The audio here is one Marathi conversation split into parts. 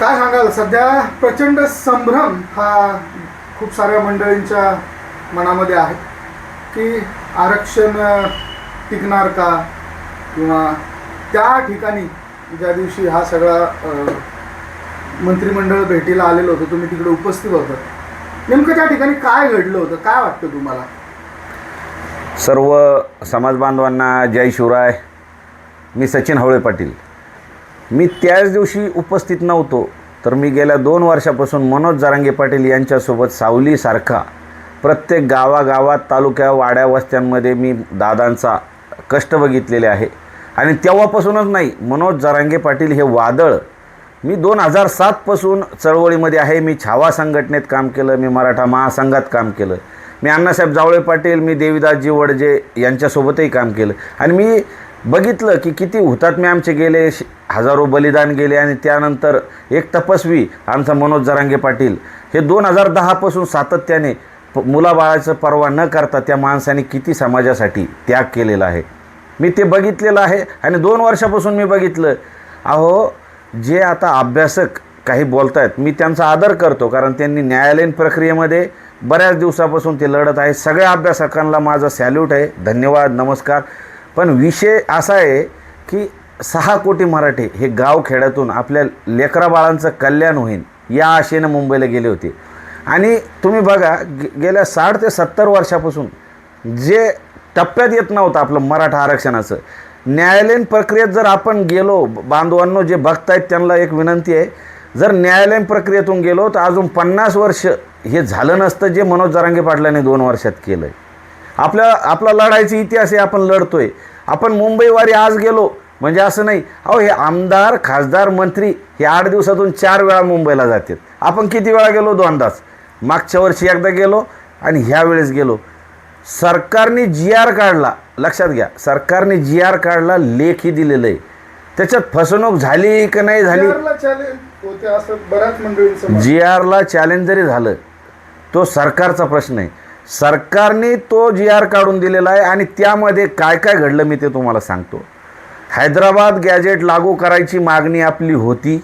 काय सांगाल? सध्या प्रचंड संभ्रम हा खूप साऱ्या मंडळींच्या मनामध्ये आहे की आरक्षण टिकणार का? किंवा त्या ठिकाणी ज्या दिवशी हा सगळा मंत्रिमंडळ भेटीला आलेलं होतं तुम्ही तिकडे उपस्थित होतं नेमकं त्या ठिकाणी काय घडलं होतं? काय वाटतं तुम्हाला? सर्व समाज बांधवांना जय शिवराय. मी सचिन हवळे पाटील. मी त्याच दिवशी उपस्थित नव्हतो तर मी गेल्या दोन वर्षापासून मनोज जारांगे पाटील यांच्यासोबत सावलीसारखा प्रत्येक गावागावात तालुक्या वाड्या वस्त्यांमध्ये मी दादांचा कष्ट बघितलेले आहे. आणि तेव्हापासूनच नाही मनोज जारांगे पाटील हे वादळ. मी दोन हजार सातपासून चळवळीमध्ये आहे मी छावा संघटनेत काम केलं मी मराठा महासंघात काम केलं. मी अण्णासाहेब जावळे पाटील मी देवीदासजी वडजे यांच्यासोबतही काम केलं. आणि मी बघितलं की किती हुतात्मे आमचे गेले श- हजारो बलिदान गेले आणि त्यानंतर एक तपस्वी आमचा मनोज जरांगे पाटील. हे दोन हजार दहापासून सातत्याने प मुलाबाळाचं पर्वा न करता त्या माणसाने किती समाजासाठी त्याग केलेला आहे. मी ते बघितलेलं आहे आणि दोन वर्षापासून मी बघितलं. अहो जे आता अभ्यासक काही बोलत आहेत मी त्यांचा आदर करतो कारण त्यांनी न्यायालयीन प्रक्रियेमध्ये बऱ्याच दिवसापासून ते लढत आहे. सगळ्या अभ्यासकांना माझा सॅल्यूट आहे. धन्यवाद नमस्कार. पण विषय असा आहे की सहा कोटी मराठी हे गाव खेड्यातून आपल्या लेकरा बाळांचं कल्याण होईल या आशेनं मुंबईला गेले होते. आणि तुम्ही बघा गे गेल्या साठ ते सत्तर वर्षापासून जे टप्प्यात येत नव्हतं आपलं मराठा आरक्षणाचं न्यायालयीन प्रक्रियेत जर आपण गेलो बांधवांनो जे बघतायत त्यांना एक विनंती आहे जर न्यायालयीन प्रक्रियेतून गेलो तर अजून पन्नास वर्ष हे झालं नसतं जे मनोज जरांगे पाटलांनी दोन वर्षात केलं आहे आपल्या आपला लढायचा इतिहास आहे आपण लढतोय. आपण मुंबईवारी आज गेलो म्हणजे असं नाही. अहो हे आमदार खासदार मंत्री हे आठ दिवसातून चार वेळा मुंबईला जातात. आपण किती वेळा गेलो? दोनदाच मागच्या वर्षी एकदा गेलो आणि ह्या वेळेस गेलो. सरकारने जी आर काढला लक्षात घ्या सरकारने जी आर काढला लेखी दिलेलं आहे. त्याच्यात फसवणूक झाली का नाही झाली. जी आरला चॅलेंज जरी झालं तो सरकारचा प्रश्न आहे. सरकारने तो जी आर काढून दिलेला आहे आणि त्यामध्ये काय काय घडलं मी ते तुम्हाला सांगतो. हैदराबाद गॅजेट लागू करायची मागणी आपली होती.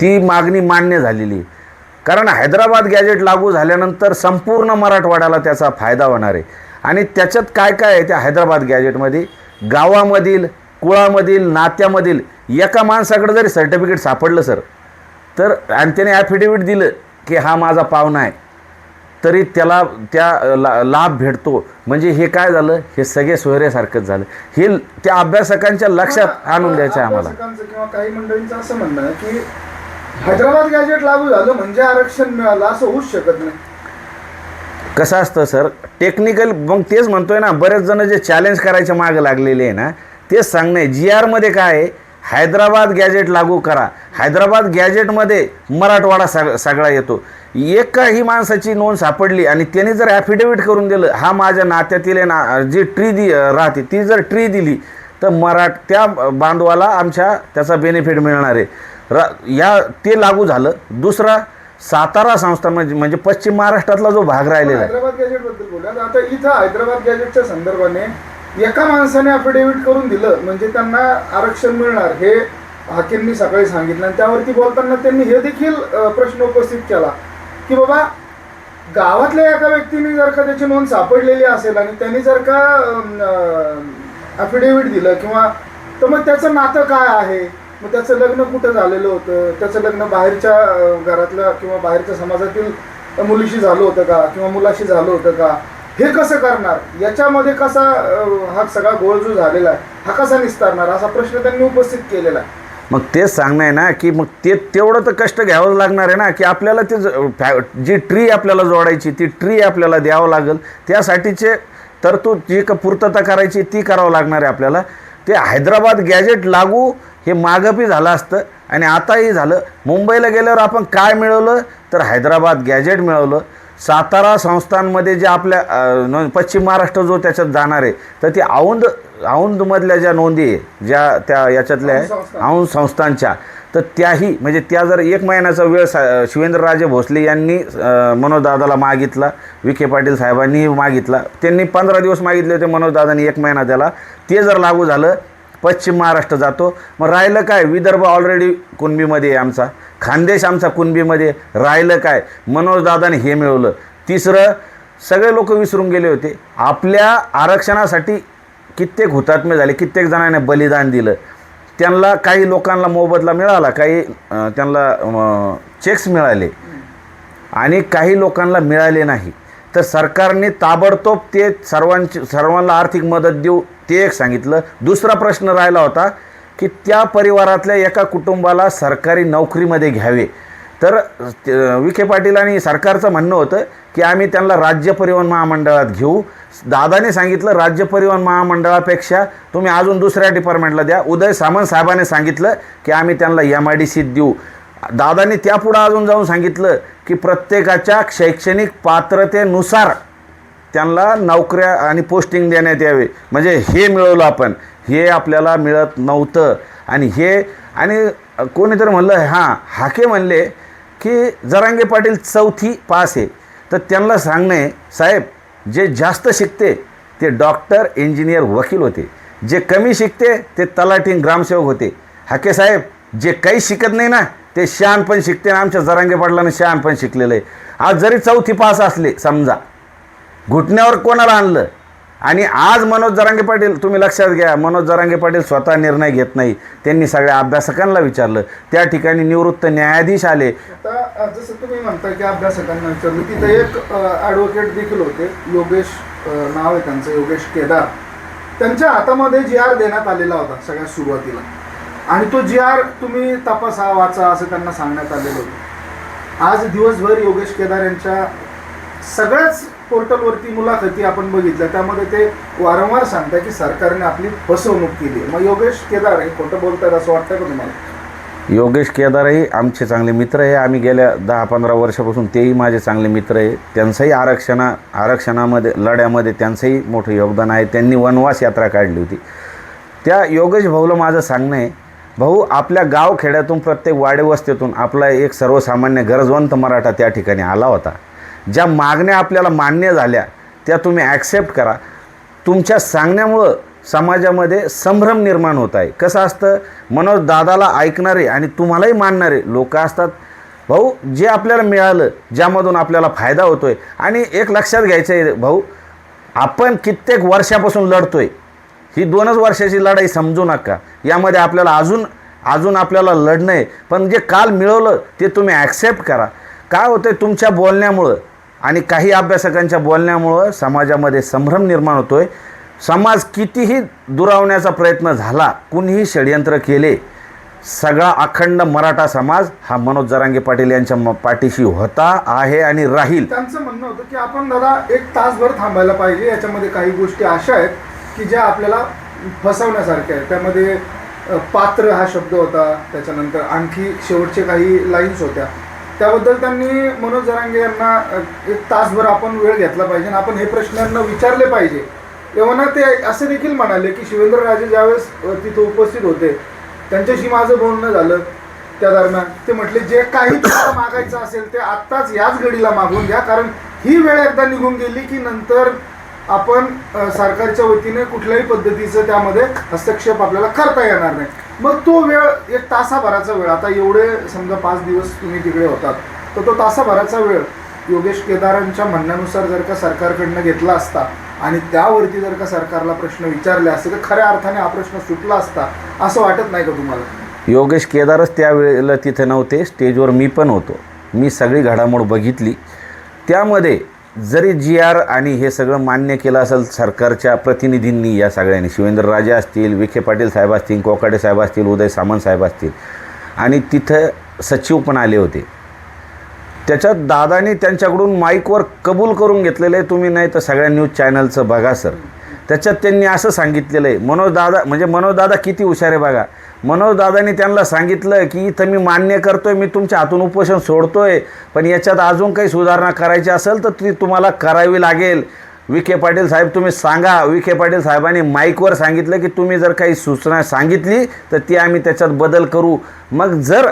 ती मागणी मान्य झालेली. आहे. कारण हैदराबाद गॅजेट लागू झाल्यानंतर संपूर्ण मराठवाड्याला त्याचा फायदा होणार आहे. आणि त्याच्यात काय काय आहे त्या हैदराबाद गॅजेटमध्ये गावामधील कुळामधील नात्यामधील एका माणसाकडे जरी सर्टिफिकेट सापडलं सर तर आणि त्याने ॲफिडेविट दिलं की हा माझा पाहुणा आहे. तरी त्याला त्या ला लाभ भेटतो. म्हणजे हे काय झालं? हे सगळे सोयऱ्यासारखंच झालं. हे त्या अभ्यासकांच्या लक्षात आणून द्यायचं आहे आम्हाला. किंवा काही मंडळींचं असं म्हणणं आहे की हैदराबाद गॅजेट लागू झालं म्हणजे आरक्षण मिळालं असं होऊच शकत नाही. कसं असतं सर? टेक्निकल मग तेच म्हणतोय ना बरेच जण जे चॅलेंज करायच्या मागं लागलेले आहे ना तेच सांगणे जी आरमध्ये काय आहे? हैदराबाद गॅजेट लागू करा. हैदराबाद गॅजेटमध्ये मराठवाडा सग सगळा येतो. एकाही माणसाची नोंद सापडली आणि त्याने जर ॲफिडेविट करून दिलं हा माझ्या नात्यातील आहे ना जी ट्री दि राहते ती जर ट्री दिली तर मराठ त्या बांधवाला आमच्या त्याचा बेनिफिट मिळणार आहे. र या ते लागू झालं. दुसरा सातारा संस्थान म्हणजे म्हणजे पश्चिम महाराष्ट्रातला जो भाग राहिलेला आहे. हैदराबाद गॅजेटबद्दल बोला आता इथं हैदराबाद गॅजेटच्या संदर्भाने एका माणसाने अफिडेव्हिट करून दिलं म्हणजे त्यांना आरक्षण मिळणार हे हाकेंनी सकाळी सांगितलं. आणि त्यावरती बोलताना त्यांनी हे देखील प्रश्न उपस्थित केला की बाबा गावातल्या एका व्यक्तीने जर का त्याची नोंद सापडलेली असेल आणि त्यांनी जर का अफिडेव्हिट दिलं किंवा तर मग त्याचं नातं काय आहे? मग त्याचं लग्न कुठं झालेलं होतं? त्याचं लग्न बाहेरच्या घरातलं घरातल्या किंवा बाहेरच्या समाजातील मुलीशी झालं होतं का? किंवा मुलाशी झालं होतं का? हे कसं करणार? याच्यामध्ये कसा हा सगळा गोळजू झालेला आहे हा कसा निस्तारणार? असा प्रश्न त्यांनी उपस्थित केलेला आहे. मग तेच सांगणं आहे ना की मग ते तेवढं तर कष्ट घ्यावं लागणार आहे ना की आपल्याला ते फॅ- जी ट्री आपल्याला जोडायची ती ट्री आपल्याला द्यावं लागेल. त्यासाठीचे तरतूद जी का पूर्तता करायची ती करावं लागणार आहे आपल्याला. ते हैदराबाद गॅजेट लागू हे मागपी झालं असतं आणि आताही झालं. मुंबईला गेल्यावर आपण काय मिळवलं? तर हैदराबाद गॅजेट मिळवलं. सातारा संस्थांमध्ये जे आपल्या पश्चिम महाराष्ट्र जो त्याच्यात जाणार आहे तर ते औंध औंधमधल्या ज्या नोंदी आहे ज्या त्या याच्यातल्या आहे. औंध संस्थांच्या तर त्याही म्हणजे त्या जर एक महिन्याचा वेळ सा शिवेंद्रराजे भोसले यांनी मनोजदादाला मागितला विखे पाटील साहेबांनीही मागितला त्यांनी पंधरा दिवस मागितले होते मनोजदादांनी एक महिना त्याला ते जर लागू झालं पश्चिम महाराष्ट्र जातो मग राहिलं काय? विदर्भ ऑलरेडी कुणबीमध्ये आहे आमचा. खानदेश आमचा कुणबीमध्ये राहिलं काय? मनोजदादाने हे मिळवलं. तिसरं सगळे लोक विसरून गेले होते. आपल्या आरक्षणासाठी कित्येक हुतात्मे झाले कित्येक जणांनी बलिदान दिलं. त्यांना काही लोकांना मोबदला मिळाला काही त्यांना चेक्स मिळाले. आणि काही लोकांना मिळाले नाही. तर सरकारने ताबडतोब ते सर्वांची सर्वांना आर्थिक मदत देऊ ते एक सांगितलं. दुसरा प्रश्न राहिला होता की त्या परिवारातल्या एका कुटुंबाला सरकारी नोकरीमध्ये घ्यावे? तर विखे पाटील आणि सरकारचं म्हणणं होतं की आम्ही त्यांना राज्य परिवहन महामंडळात घेऊ. दादाने सांगितलं राज्य परिवहन महामंडळापेक्षा तुम्ही अजून दुसऱ्या डिपार्टमेंटला द्या. उदय सामंत साहेबाने सांगितलं की आम्ही त्यांना एम आय डी सीत देऊ. दादाने त्यापुढं अजून जाऊन सांगितलं की प्रत्येकाच्या शैक्षणिक पात्रतेनुसार त्यांना नोकऱ्या आणि पोस्टिंग देण्यात यावे. म्हणजे हे मिळवलं आपण. हे आपल्याला मिळत नव्हतं. आणि हे आणि कोणीतरी म्हणलं हां हाके म्हणले की जरांगे पाटील चौथी पास आहे. तर त्यांना सांगणे साहेब जे जास्त शिकते ते डॉक्टर इंजिनियर वकील होते. जे कमी शिकते ते तलाठी ग्रामसेवक होते. हाके साहेब जे काही शिकत नाही ना ते शहाणपण शिकते ना आमच्या जरांगे श्याम पण शिकलेलं आहे. आज जरी चौथी पास असले समजा घुटण्यावर कोणाला आणलं आणि आज मनोज जरांगे पाटील तुम्ही लक्षात घ्या मनोज जरांगे पाटील स्वतः निर्णय घेत नाही. त्यांनी सगळ्या अभ्यासकांना विचारलं. त्या ठिकाणी निवृत्त न्यायाधीश आले. आता जसं तुम्ही म्हणता की अभ्यासकांना विचारलं तिथे एक ॲडव्होकेट देखील होते योगेश नाव आहे त्यांचं योगेश केदार. त्यांच्या हातामध्ये जी आर देण्यात आलेला होता सगळ्यात सुरुवातीला. आणि तो जी आर तुम्ही तपासा वाचा असं त्यांना सांगण्यात आलेलं होतं. आज दिवसभर योगेश केदार यांच्या सगळ्याच पोर्टलवरती मुलाखती आपण बघितल्या. त्यामध्ये ते वारंवार सांगतात की सरकारने आपली फसवणूक केली. मग योगेश केदार हे खोटं बोलतात असं वाटतं का तुम्हाला? योगेश केदारही आमचे चांगले मित्र आहे. आम्ही गेल्या दहा पंधरा वर्षापासून तेही माझे चांगले मित्र आहे. त्यांचंही आरक्षणा आरक्षणामध्ये लढ्यामध्ये त्यांचंही मोठं योगदान आहे. त्यांनी वनवास यात्रा काढली होती. त्या योगेश भाऊला माझं सांगणं आहे भाऊ आपल्या गाव खेड्यातून प्रत्येक वाडेवस्तीतून आपला एक सर्वसामान्य गरजवंत मराठा त्या ठिकाणी आला होता. ज्या मागण्या आपल्याला मान्य झाल्या त्या तुम्ही ॲक्सेप्ट करा. तुमच्या सांगण्यामुळं समाजामध्ये संभ्रम निर्माण होत आहे. कसं असतं? मनोज दादाला ऐकणारे आणि तुम्हालाही मानणारे लोक असतात. भाऊ जे आपल्याला मिळालं ज्यामधून आपल्याला फायदा होतो आहे आणि एक लक्षात घ्यायचं आहे भाऊ आपण कित्येक वर्षापासून लढतो आहे ही दोनच वर्षाची लढाई समजू नका. यामध्ये आपल्याला अजून अजून आपल्याला लढणं आहे. पण जे काल मिळवलं ते तुम्ही ॲक्सेप्ट करा. काय होतं तुमच्या बोलण्यामुळं आणि काही अभ्यासकांच्या बोलण्यामुळं समाजामध्ये संभ्रम निर्माण होतो आहे समाज कितीही दुरावण्याचा प्रयत्न झाला कुणीही षडयंत्र केले सगळा अखंड मराठा समाज हा मनोज जरांगे पाटील यांच्या म- पाठीशी होता आहे आणि राहील. त्यांचं म्हणणं होतं की आपण दादा एक तासभर थांबायला पाहिजे. याच्यामध्ये काही गोष्टी अशा आहेत की ज्या आपल्याला फसवण्यासारख्या आहेत. त्यामध्ये पात्र हा शब्द होता. त्याच्यानंतर आणखी शेवटचे काही लाईन्स होत्या. त्याबद्दल त्यांनी मनोज जरांगे यांना एक तासभर आपण वेळ घेतला पाहिजे आणि आपण हे प्रश्नांना विचारले पाहिजे. एव्हाना ते असे देखील म्हणाले की शिवेंद्रराजे ज्यावेळेस तिथं उपस्थित होते त्यांच्याशी माझं बोलणं झालं. त्या दरम्यान ते म्हटले जे काही तुम्हाला मागायचं असेल ते आत्ताच याच घडीला मागून घ्या कारण ही वेळ एकदा निघून गेली की नंतर आपण सरकारच्या वतीने कुठल्याही पद्धतीचं त्यामध्ये हस्तक्षेप आपल्याला करता येणार नाही. मग तो वेळ एक तासाभराचा वेळ आता एवढे समजा पाच दिवस तुम्ही तिकडे होतात तर तो तासाभराचा वेळ योगेश केदारांच्या म्हणण्यानुसार जर का सरकारकडनं घेतला असता आणि त्यावरती जर का सरकारला प्रश्न विचारले असते तर खऱ्या अर्थाने हा प्रश्न सुटला असता असं वाटत नाही का तुम्हाला? योगेश केदारच त्यावेळेला तिथे नव्हते स्टेजवर मी पण होतो. मी सगळी घडामोड बघितली. त्यामध्ये जरी जी आर आणि हे सगळं मान्य केलं असेल सरकारच्या प्रतिनिधींनी या सगळ्यांनी शिवेंद्रराजे असतील विखे पाटील साहेब असतील कोकाडे साहेब असतील उदय सामंत साहेब असतील आणि तिथं सचिव पण आले होते. त्याच्यात दादाने त्यांच्याकडून माईकवर कबूल करून घेतलेलं आहे तुम्ही नाही तर सगळ्या न्यूज चॅनलचं बघा सर. त्याच्यात त्यांनी असं सांगितलेलं आहे मनोजदादा म्हणजे मनोजदादा किती हुशार आहे बघा. मनोजदादांनी त्यांना सांगितलं की इथं मी मान्य करतोय मी तुमच्या हातून उपोषण सोडतोय पण याच्यात अजून काही सुधारणा करायची असेल तर ती तुम्हाला करावी लागेल. विखे पाटील साहेब तुम्ही सांगा. विखे पाटील साहेबांनी माईकवर सांगितलं की तुम्ही जर काही सूचना सांगितली तर ती आम्ही त्याच्यात बदल करू. मग जर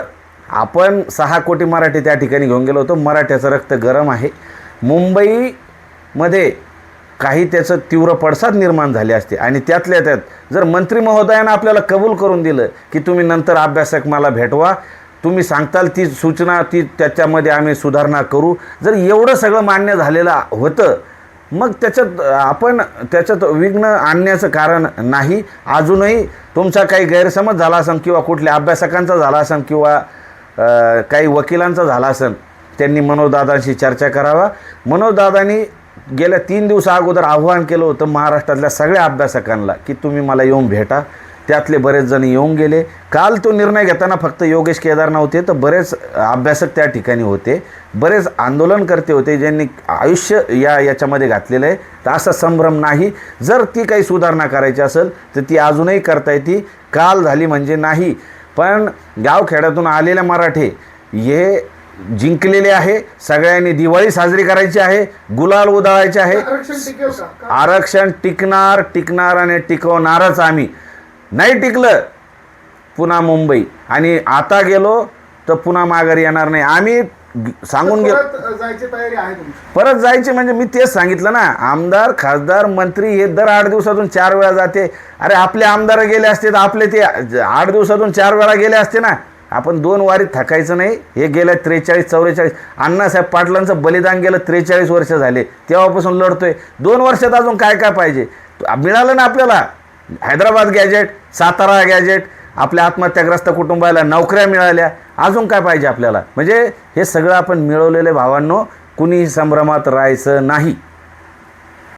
आपण सहा कोटी मराठी त्या ठिकाणी घेऊन गेलो होतो मराठ्याचं रक्त गरम आहे. मुंबईमध्ये काही त्याचं तीव्र पडसाद निर्माण झाले असते. आणि त्यातल्या त्यात जर मंत्री महोदयानं आपल्याला कबूल करून दिलं की तुम्ही नंतर अभ्यासक मला भेटवा तुम्ही सांगताल ती सूचना ती त्याच्यामध्ये आम्ही सुधारणा करू जर एवढं सगळं मान्य झालेलं होतं मग त्याच्यात आपण त्याच्यात विघ्न आणण्याचं कारण नाही. अजूनही तुमचा काही गैरसमज झाला असेल किंवा कुठल्या अभ्यासकांचा झाला असेल किंवा काही वकिलांचा झाला असेल त्यांनी मनोजदादांशी चर्चा करावा. मनोजदादांनी गेल्या तीन दिवसा अगोदर आव्हान केलं होतं महाराष्ट्रातल्या सगळ्या अभ्यासकांना की तुम्ही मला येऊन भेटा. त्यातले बरेच जण येऊन गेले. काल तो निर्णय घेताना फक्त योगेश केदार नव्हते तर बरेच अभ्यासक त्या ठिकाणी होते. बरेच आंदोलनकर्ते होते ज्यांनी आयुष्य या याच्यामध्ये घातलेलं आहे. तर असा संभ्रम नाही. जर ती काही सुधारणा करायची असेल तर ती अजूनही करता येते. काल झाली म्हणजे नाही. पण गावखेड्यातून आलेले मराठे हे जिंकलेले आहे. सगळ्यांनी दिवाळी साजरी करायची आहे. गुलाल उधळायचे आहे. आरक्षण टिकणार टिकणार आणि टिकवणारच आम्ही. नाही टिकलं पुन्हा मुंबई. आणि आता गेलो तर पुन्हा माघारी येणार नाही. आम्ही सांगून गेलो. परत जायची तयारी आहे तुमची. परत जायचे म्हणजे मी तेच सांगितलं ना. आमदार खासदार मंत्री हे दर आठ दिवसातून चार वेळा जाते. अरे आपले आमदार गेले असते तर आपले ते आठ दिवसातून चार वेळा गेले असते ना. आपण दोन वारीत थकायचं नाही. हे गेल्या त्रेचाळीस चौवेचाळीस. अण्णासाहेब पाटलांचं बलिदान गेलं त्रेचाळीस वर्ष झाले. तेव्हापासून लढतोय. दोन वर्षात अजून काय काय पाहिजे? मिळालं ना आपल्याला. हैदराबाद गॅजेट सातारा गॅजेट आपल्या आत्महत्याग्रस्त कुटुंबाला नोकऱ्या मिळाल्या. अजून काय पाहिजे आपल्याला? म्हणजे हे सगळं आपण मिळवलेले भावांनो कुणीही संभ्रमात राहायचं नाही.